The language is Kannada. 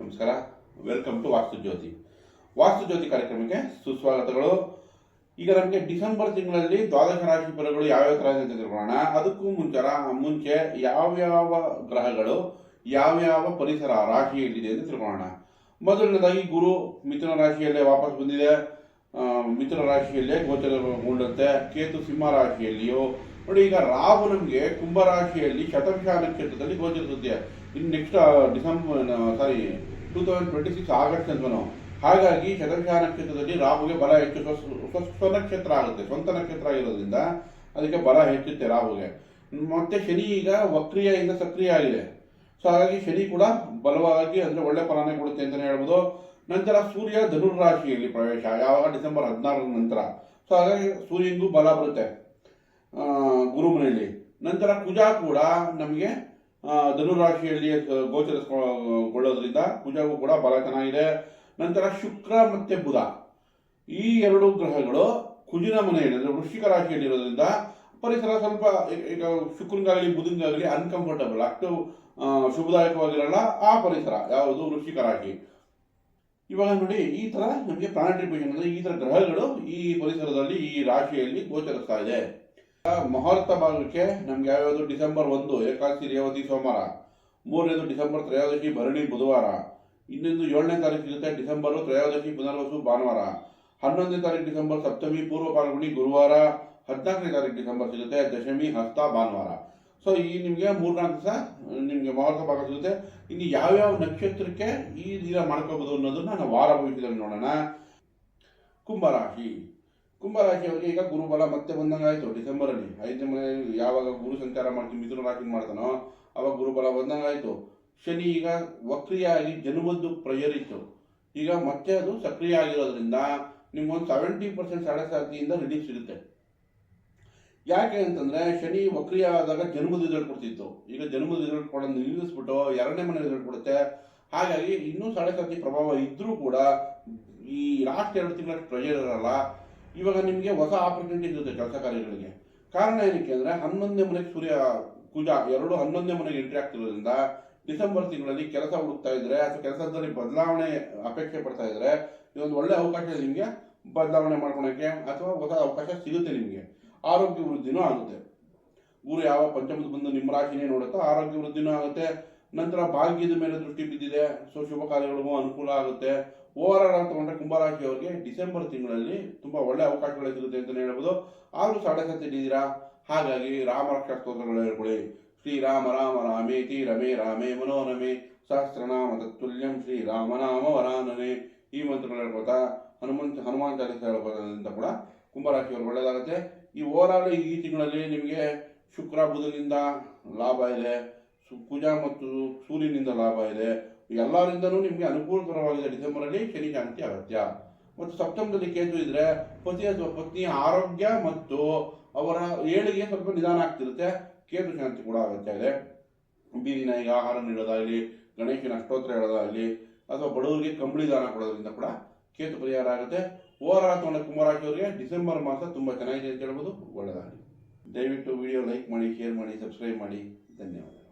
ನಮಸ್ಕಾರ. ವೆಲ್ಕಮ್ ಟು ವಾಸ್ತು ಜ್ಯೋತಿ ವಾಸ್ತು ಜ್ಯೋತಿ ಕಾರ್ಯಕ್ರಮಕ್ಕೆ ಸುಸ್ವಾಗತಗಳು. ಈಗ ನಮಗೆ ಡಿಸೆಂಬರ್ ತಿಂಗಳಲ್ಲಿ ದ್ವಾದಶ ರಾಶಿ ಫಲಗಳು ಯಾವ್ಯಾವ ಥರ ಅಂತ ತಿಳ್ಕೊಳ್ಳೋಣ. ಅದಕ್ಕೂ ಮುಂಚರ ಮುಂಚೆ ಯಾವ್ಯಾವ ಗ್ರಹಗಳು, ಯಾವ್ಯಾವ ಪರಿಸರ ರಾಶಿಯಲ್ಲಿದೆ ಅಂತ ತಿಳ್ಕೊಳ್ಳೋಣ. ಮೊದಲನೇದಾಗಿ ಗುರು ಮಿಥುನ ರಾಶಿಯಲ್ಲೇ ವಾಪಸ್ ಬಂದಿದೆ. ಮಿಥುನ ರಾಶಿಯಲ್ಲೇ ಗೋಚರಗೊಂಡಂತೆ ಕೇತು ಸಿಂಹ ರಾಶಿಯಲ್ಲಿಯೋ ನೋಡಿ, ಈಗ ರಾಹು ನಮಗೆ ಕುಂಭ ರಾಶಿಯಲ್ಲಿ ಶತಭಿಷ ನಕ್ಷತ್ರದಲ್ಲಿ ಗೋಚರಿಸುತ್ತೆ ಇನ್ನು ನೆಕ್ಸ್ಟ್ ಡಿಸೆಂಬರ್ ಸಾರಿ two thousand twenty six August ಅಂತನೋ ಹಾಗಾಗಿ ಶತಭಿಷ ನಕ್ಷತ್ರದಲ್ಲಿ ರಾಹುಗೆ ಬಲ ಹೆಚ್ಚು ಸ್ವ- ನಕ್ಷತ್ರ ಸ್ವನಕ್ಷತ್ರ ಆಗುತ್ತೆ, ಸ್ವಂತ ನಕ್ಷತ್ರ ಆಗಿರೋದ್ರಿಂದ ಅದಕ್ಕೆ ಬಲ ಹೆಚ್ಚುತ್ತೆ ರಾಹುಗೆ. ಮತ್ತೆ ಶನಿ ಈಗ ವಕ್ರಿಯಿಂದ ಸಕ್ರಿಯ ಆಗಿದೆ. ಸೊ ಹಾಗಾಗಿ ಶನಿ ಕೂಡ ಬಲವಾಗಿ ಅಂದ್ರೆ ಒಳ್ಳೆ ಫಲಾನೆ ಕೊಡುತ್ತೆ ಅಂತಲೇ ಹೇಳ್ಬೋದು. ನಂತರ ಸೂರ್ಯ ಧನುರ್ ರಾಶಿಯಲ್ಲಿ ಪ್ರವೇಶ, ಯಾವಾಗ ಡಿಸೆಂಬರ್ ಹದಿನಾರರ ನಂತರ. ಸೊ ಹಾಗಾಗಿ ಸೂರ್ಯನಿಗೂ ಬಲ ಬರುತ್ತೆ. ಆ, ಗುರುಮನೆಯಲ್ಲಿ. ನಂತರ ಕುಜ ಕೂಡ ನಮಗೆ ಧನುರಾಶಿಯಲ್ಲಿ ಗೋಚರಿಸ್ಕೊಳ್ಳೋದ್ರಿಂದ ಕುಜಗೂ ಕೂಡ ಬಲ ಚೆನ್ನಾಗಿದೆ. ನಂತರ ಶುಕ್ರ ಮತ್ತೆ ಬುಧ. ಈ ಎರಡು ಗ್ರಹಗಳು ಕುಜಿನ ಮನೆಯಲ್ಲಿ ಅಂದರೆ ವೃಶ್ಚಿಕ ರಾಶಿಯಲ್ಲಿರೋದ್ರಿಂದ ಪರಿಸರ ಸ್ವಲ್ಪ ಈಗ- ಶುಕ್ರಂಗಾಗಲಿ ಬುಧಂಗಾಗಲಿ ಅನ್ಕಂಫರ್ಟಬಲ್ ಅಷ್ಟು ಶುಭದಾಯಕವಾಗಿರಲ್ಲ ಆ ಪರಿಸರ ಯಾವುದು ವೃಶ್ಚಿಕ ರಾಶಿ. ಇವಾಗ ನೋಡಿ ಈ ತರ ನಮಗೆ ಪ್ಲಾನೆಟರಿ ಅಂದರೆ ಈ ತರ ಗ್ರಹಗಳು ಈ ಪರಿಸರದಲ್ಲಿ ಈ ರಾಶಿಯಲ್ಲಿ ಗೋಚರಿಸ್ತಾ ಇದೆ. ಮುಹೂರ್ತ ಭಾಗಕ್ಕೆ ನಮ್ಗೆ ಯಾವ್ಯಾವುದು ಡಿಸೆಂಬರ್ ಒಂದು, ಏಕಾದಶಿ, ರೇವತಿ, ಸೋಮವಾರ. ಮೂರನೇದು ಡಿಸೆಂಬರ್, ತ್ರಯೋದಶಿ, ಭರಣಿ, ಬುಧವಾರ. ಇನ್ನೊಂದು ಏಳನೇ ತಾರೀಕು ಸಿಗುತ್ತೆ ಡಿಸೆಂಬರ್, ತ್ರಯೋದಶಿ, ಪುನರ್ವಸು, ಭಾನುವಾರ. ಹನ್ನೊಂದನೇ ತಾರೀಕು ಡಿಸೆಂಬರ್, ಸಪ್ತಮಿ, ಪೂರ್ವ ಪಾಲ್ಗುಣಿ, ಗುರುವಾರ. ಹದಿನಾಲ್ಕನೇ ತಾರೀಕು ಡಿಸೆಂಬರ್ ಸಿಗುತ್ತೆ, ದಶಮಿ, ಹಸ್ತ, ಭಾನುವಾರ. ಸೊ ಈ ನಿಮಗೆ ಮೂರ್ನಾಲ್ಕು ದಿವಸ ನಿಮಗೆ ಮುಹೂರ್ತ ಭಾಗ ಸಿಗುತ್ತೆ. ಇನ್ನು ಯಾವ್ಯಾವ ನಕ್ಷತ್ರಕ್ಕೆ ಈ ದಿನ ಮಾಡ್ಕೋಬಹುದು ಅನ್ನೋದನ್ನ ನಾವು ವಾರ ಭವಿಷ್ಯದಲ್ಲಿ ನೋಡೋಣ. ಕುಂಭರಾಶಿ ಕುಂಭರಾಶಿಯವರಿಗೆ ಈಗ ಗುರುಬಲ ಮತ್ತೆ ಬಂದಂಗೆ ಡಿಸೆಂಬರ್ ಅಲ್ಲಿ ಐದನೇ ಮನೆ ಯಾವಾಗ ಗುರು ಸಂಚಾರ ಮಾಡ್ತೀವಿ ಮಿಥುನ ರಾಶಿ ಮಾಡ್ತಾನೋ, ಅವಾಗ ಗುರುಬಲ ಬಂದಂಗಾಯಿತು ಶನಿ ಈಗ ವಕ್ರಿಯಾಗಿ ಜನ್ಮದ್ದು ಪ್ರಯರಿತ್ತು. ಈಗ ಮತ್ತೆ ಅದು ಸಕ್ರಿಯ ಆಗಿರೋದ್ರಿಂದ ನಿಮ್ಗೊಂದು ಸೆವೆಂಟಿ ಪರ್ಸೆಂಟ್ ಸಾಡೆ ರಿಲೀಫ್ ಸಿಗುತ್ತೆ. ಯಾಕೆ ಅಂತಂದ್ರೆ ಶನಿ ವಕ್ರಿಯ ಆದಾಗ ಜನ್ಮದ ರಿಸಲ್ಟ್ ಕೊಡ್ತಿತ್ತು. ಈಗ ಜನ್ಮದ ರಿಸಲ್ಟ್ ಕೊಡೋದು ನಿಲ್ಲಿಸ್ಬಿಟ್ಟು ಎರಡನೇ ಮನೆ ರಿಸಲ್ಟ್ ಕೊಡುತ್ತೆ. ಹಾಗಾಗಿ ಇನ್ನೂ ಸಾಡೆ ಪ್ರಭಾವ ಇದ್ರೂ ಕೂಡ ಈ ಲಾಸ್ಟ್ ಎರಡು ತಿಂಗಳ ಪ್ರೆಷರ್ ಇರಲ್ಲ. ಇವಾಗ ನಿಮಗೆ ಹೊಸ ಆಪರ್ಚುನಿಟಿ ಇರುತ್ತೆ ಕೆಲಸ ಕಾರ್ಯಗಳಿಗೆ. ಕಾರಣ ಏನಕ್ಕೆ ಅಂದರೆ ಹನ್ನೊಂದನೇ ಮನೆಗೆ ಸೂರ್ಯ ಕುಜ ಎರಡು ಹನ್ನೊಂದನೇ ಮನೆಗೆ ಎಂಟ್ರಿ ಆಗ್ತಿರೋದ್ರಿಂದ ಡಿಸೆಂಬರ್ ತಿಂಗಳಲ್ಲಿ ಕೆಲಸ ಹುಡುಕ್ತಾ ಇದ್ರೆ ಅಥವಾ ಕೆಲಸದಲ್ಲಿ ಬದಲಾವಣೆ ಅಪೇಕ್ಷೆ ಪಡ್ತಾ ಇದ್ರೆ ಇದೊಂದು ಒಳ್ಳೆ ಅವಕಾಶ ನಿಮಗೆ ಬದಲಾವಣೆ ಮಾಡ್ಕೊಳಕ್ಕೆ ಅಥವಾ ಹೊಸ ಅವಕಾಶ ಸಿಗುತ್ತೆ ನಿಮಗೆ. ಆರೋಗ್ಯ ವೃದ್ಧಿನೂ ಆಗುತ್ತೆ. ಗುರು ಯಾವ ಪಂಚಮದ ಬಂದು ನಿಮ್ಮ ರಾಶಿನೇ ನೋಡುತ್ತೋ ಆರೋಗ್ಯ ವೃದ್ಧಿನೂ ಆಗುತ್ತೆ. ನಂತರ ಭಾಗ್ಯದ ಮೇಲೆ ದೃಷ್ಟಿ ಬಿದ್ದಿದೆ. ಸೊ ಶುಭ ಕಾರ್ಯಗಳಿಗೂ ಅನುಕೂಲ ಆಗುತ್ತೆ. ಓವರ್ ಆಲ್ ಕುಂಭರಾಶಿ ಅವರಿಗೆ ಡಿಸೆಂಬರ್ ತಿಂಗಳಲ್ಲಿ ತುಂಬಾ ಒಳ್ಳೆ ಅವಕಾಶಗಳು ಸಿಗುತ್ತೆ ಅಂತಲೇ ಹೇಳ್ಬೋದು. ಆದರೂ ಸಾಡೆ ಸತ್ತಿದ್ದೀರಾ ಹಾಗಾಗಿ ರಾಮ ರಕ್ಷಾ ಸ್ತೋತ್ರಗಳು ಹೇಳ್ಕೊಳ್ಳಿ. ಶ್ರೀರಾಮ ರಾಮ ರಾಮೇತಿ ರಮೇ ರಾಮೇ ಮನೋರಮೆ ಸಹಸ್ರನಾಮ ತತ್ತುಲ್ಯಂ ಶ್ರೀ ರಾಮನಾಮ ವರಾನನೆ. ಈ ಮಂತ್ರಗಳು ಹೇಳ್ಕೊತಾ ಹನುಮಂತ ಹನುಮಾನ್ ಚಾಲಿಸ ಹೇಳ್ಕೊಳ್ಳೋದ್ರಿಂದ ಕೂಡ ಕುಂಭರಾಶಿಯವರು ಒಳ್ಳೆಯದಾಗುತ್ತೆ ಈ ಓವರ್ ಆಲ್ ಈ ತಿಂಗಳಲ್ಲಿ ನಿಮಗೆ ಶುಕ್ರ, ಬುಧನಿಂದ ಲಾಭ ಇದೆ. ಕುಜ ಮತ್ತು ಸೂರ್ಯನಿಂದ ಲಾಭ ಇದೆ. ಎಲ್ಲರಿಂದನೂ ನಿಮಗೆ ಅನುಕೂಲಕರವಾಗಿದೆ. ಡಿಸೆಂಬರಲ್ಲಿ ಶನಿ ಶಾಂತಿ ಅಗತ್ಯ. ಮತ್ತು ಸಪ್ತಮದಲ್ಲಿ ಕೇತು ಇದ್ರೆ ಪತಿ ಅಥವಾ ಪತ್ನಿಯ ಆರೋಗ್ಯ ಮತ್ತು ಅವರ ಏಳಿಗೆ ಸ್ವಲ್ಪ ನಿಧಾನ ಆಗ್ತಿರುತ್ತೆ. ಕೇತು ಶಾಂತಿ ಕೂಡ ಅಗತ್ಯ ಇದೆ. ಬೀದಿ ನಾಯಿಗೆ ಆಹಾರ ನೀಡೋದಾಗಲಿ, ಗಣೇಶನ ಅಷ್ಟೋತ್ರ ಹೇಳೋದಾಗಲಿ, ಅಥವಾ ಬಡವರಿಗೆ ಕಂಬಳಿ ದಾನ ಕೊಡೋದ್ರಿಂದ ಕೂಡ ಕೇತು ಪರಿಹಾರ ಆಗುತ್ತೆ. ಓವರ್ ಆಲ್ ತಗೊಂಡ ಡಿಸೆಂಬರ್ ಮಾಸ ತುಂಬ ಚೆನ್ನಾಗಿದೆ ಅಂತ ಹೇಳ್ಬೋದು. ಒಳ್ಳೆಯದಾಗಲಿ. ದಯವಿಟ್ಟು ವಿಡಿಯೋ ಲೈಕ್ ಮಾಡಿ, ಶೇರ್ ಮಾಡಿ, ಸಬ್ಸ್ಕ್ರೈಬ್ ಮಾಡಿ. ಧನ್ಯವಾದ